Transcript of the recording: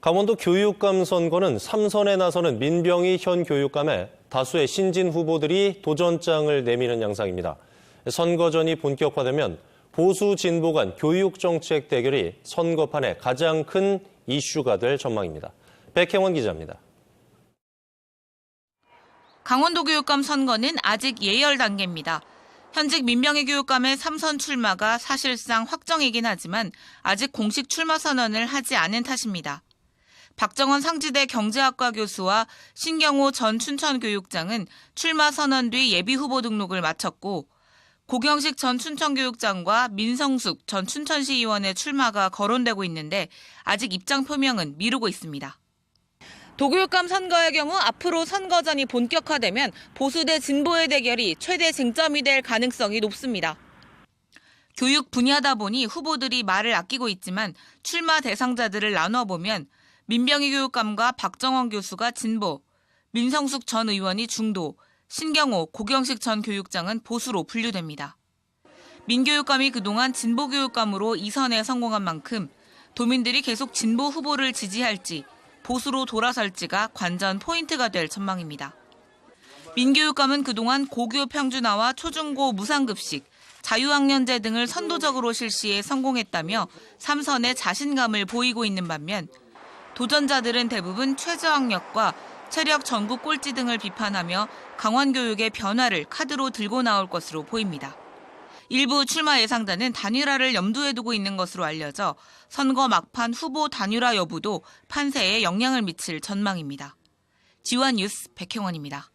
강원도 교육감 선거는 3선에 나서는 민병희 현 교육감에 다수의 신진 후보들이 도전장을 내미는 양상입니다. 선거전이 본격화되면 보수 진보 간 교육 정책 대결이 선거판의 가장 큰 이슈가 될 전망입니다. 백혜원 기자입니다. 강원도 교육감 선거는 아직 예열 단계입니다. 현직 민병희 교육감의 3선 출마가 사실상 확정이긴 하지만 아직 공식 출마 선언을 하지 않은 탓입니다. 박정원 상지대 경제학과 교수와 신경호 전 춘천교육장은 출마 선언 뒤 예비 후보 등록을 마쳤고 고경식 전 춘천교육장과 민성숙 전 춘천시의원의 출마가 거론되고 있는데 아직 입장 표명은 미루고 있습니다. 도교육감 선거의 경우 앞으로 선거전이 본격화되면 보수 대 진보의 대결이 최대 쟁점이 될 가능성이 높습니다. 교육 분야다 보니 후보들이 말을 아끼고 있지만 출마 대상자들을 나눠보면 민병희 교육감과 박정원 교수가 진보, 민성숙 전 의원이 중도, 신경호, 고경식 전 교육장은 보수로 분류됩니다. 민 교육감이 그동안 진보 교육감으로 이선에 성공한 만큼 도민들이 계속 진보 후보를 지지할지 보수로 돌아설지가 관전 포인트가 될 전망입니다. 민교육감은 그동안 고교 평준화와 초중고 무상급식, 자유학년제 등을 선도적으로 실시해 성공했다며 삼선에 자신감을 보이고 있는 반면 도전자들은 대부분 최저학력과 체력 전국 꼴찌 등을 비판하며 강원 교육의 변화를 카드로 들고 나올 것으로 보입니다. 일부 출마 예상자는 단일화를 염두에 두고 있는 것으로 알려져 선거 막판 후보 단일화 여부도 판세에 영향을 미칠 전망입니다. 지원 뉴스 백형원입니다.